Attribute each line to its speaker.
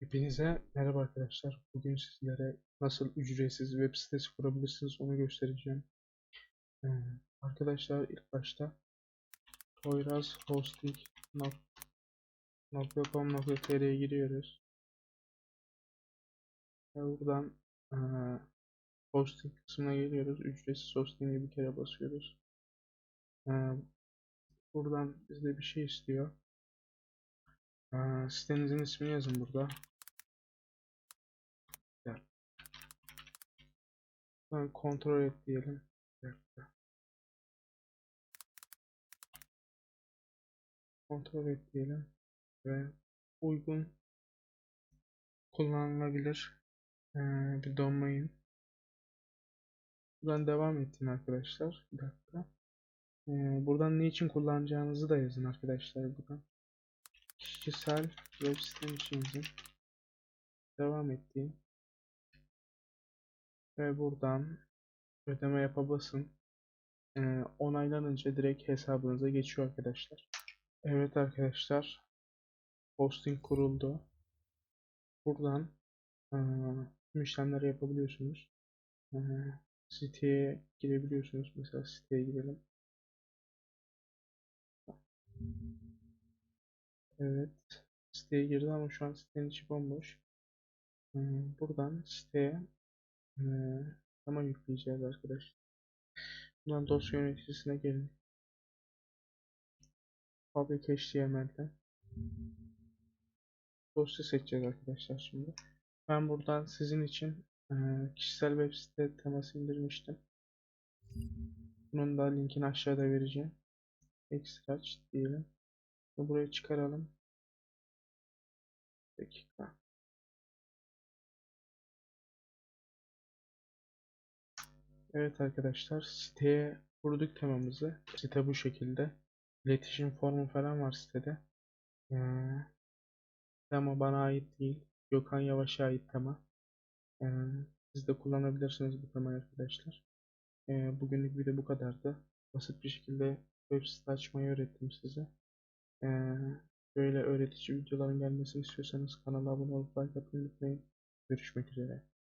Speaker 1: Hepinize merhaba arkadaşlar. Bugün sizlere nasıl ücretsiz web sitesi kurabilirsiniz onu göstereceğim. Ee, arkadaşlar ilk başta poyrazhosting.com.tr'ye giriyoruz. Ve buradan e, hosting kısmına geliyoruz. Ücretsiz hosting'e bir kere basıyoruz. Ee, buradan bizde bir şey istiyor. Ee, sitenizin ismini yazın burada. Ben kontrol et diyelim. Kontrol et diyelim. Ve uygun kullanılabilir ee, bir domain. Buradan devam ettim arkadaşlar. Bir dakika. Ee, buradan ne için kullanacağınızı da yazın arkadaşlar buradan. Kişisel web yazın. Devam ettiğim. Ve buradan ödeme yapa basın. Ee, onaylanınca direkt hesabınıza geçiyor arkadaşlar. Evet arkadaşlar. Hosting kuruldu. Buradan ee, tüm yapabiliyorsunuz. Ee, siteye girebiliyorsunuz. Mesela siteye girelim. Evet. Siteye girdi ama şu an sitenin içi bomboş. Ee, buradan siteye ee, ama yükleyeceğiz arkadaşlar. Buradan dosya yöneticisine gelin. Public HTML'den dosya seçeceğiz arkadaşlar şimdi. Ben buradan sizin için e, kişisel web site teması indirmiştim. Bunun da linkini aşağıda vereceğim. Extract diyelim. Burayı çıkaralım. dakika. Evet arkadaşlar siteye kurduk temamızı. Site bu şekilde. İletişim formu falan var sitede. Ee, tema bana ait değil. Gökhan Yavaş'a ait tema. Ee, siz de kullanabilirsiniz bu temayı arkadaşlar. Ee, bugünlük video bu kadardı. Basit bir şekilde web site açmayı öğrettim size. Böyle öğretici videoların gelmesini istiyorsanız kanala abone olup like atmayı unutmayın. Görüşmek üzere.